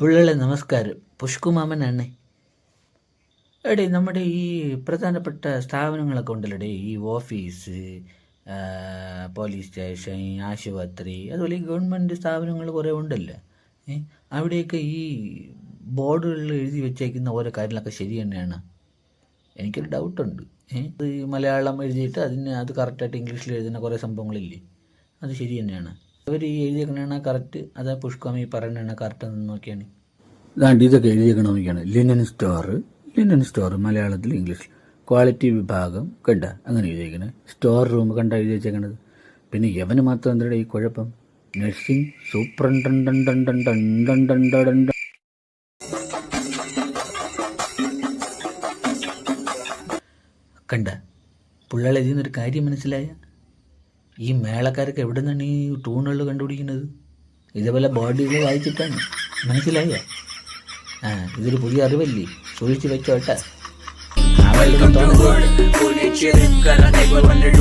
പിള്ളേരെ നമസ്കാരം. പുഷ്കുമാമനാണ് എടേ നമ്മുടെ ഈ പ്രധാനപ്പെട്ട സ്ഥാപനങ്ങളൊക്കെ ഉണ്ടല്ലോ ഈ ഓഫീസ് പോലീസ് സ്റ്റേഷൻ ആശുപത്രി അതുപോലെ ഗവൺമെന്റ് സ്ഥാപനങ്ങൾ കുറേ ഉണ്ടല്ലോ? അവിടെയൊക്കെ ഈ ബോർഡുകളിൽ എഴുതി വെച്ചേക്കുന്ന ഓരോ കാര്യങ്ങളൊക്കെ ശരി തന്നെയാണ്? എനിക്കൊരു ഡൗട്ടുണ്ട്. മലയാളം എഴുതിയിട്ട് അതിന് അത് കറക്റ്റായിട്ട് ഇംഗ്ലീഷിൽ എഴുതുന്ന കുറേ സംഭവങ്ങളില്ലേ? അത് ശരി തന്നെയാണ്. അവർ ഈ എഴുതിയേക്കണ കറക്റ്റ് അതാ പുഷ്കാമി പറയണ കറക്റ്റ് എന്ന് നോക്കിയാണ്. ഇതാണ്ട് ഇതൊക്കെ എഴുതിയേക്കണമെന്നാണ് ലിനൻ സ്റ്റോർ ലിനൻ സ്റ്റോർ മലയാളത്തിൽ ഇംഗ്ലീഷിൽ ക്വാളിറ്റി വിഭാഗം കണ്ട അങ്ങനെ എഴുതിയേക്കണേ. സ്റ്റോർ റൂം കണ്ട എഴുതി പിന്നെ യവന് മാത്രം എന്തിനാ ഈ കുഴപ്പം? നഴ്സിംഗ് സൂപ്രണ്ട് കണ്ട. പിള്ളേർ കാര്യം മനസ്സിലായ? ഈ മേളക്കാരൊക്കെ എവിടെ നിന്നാണ് ഈ ടൂണുകൾ കണ്ടുപിടിക്കുന്നത്? ഇതേപോലെ ബോഡികൾ വായിച്ചിട്ടാണ്. മനസ്സിലായ? ആ ഇതൊരു പുതിയ അറിവല്ലേ? സൂക്ഷിച്ച് വെച്ചോട്ടെ.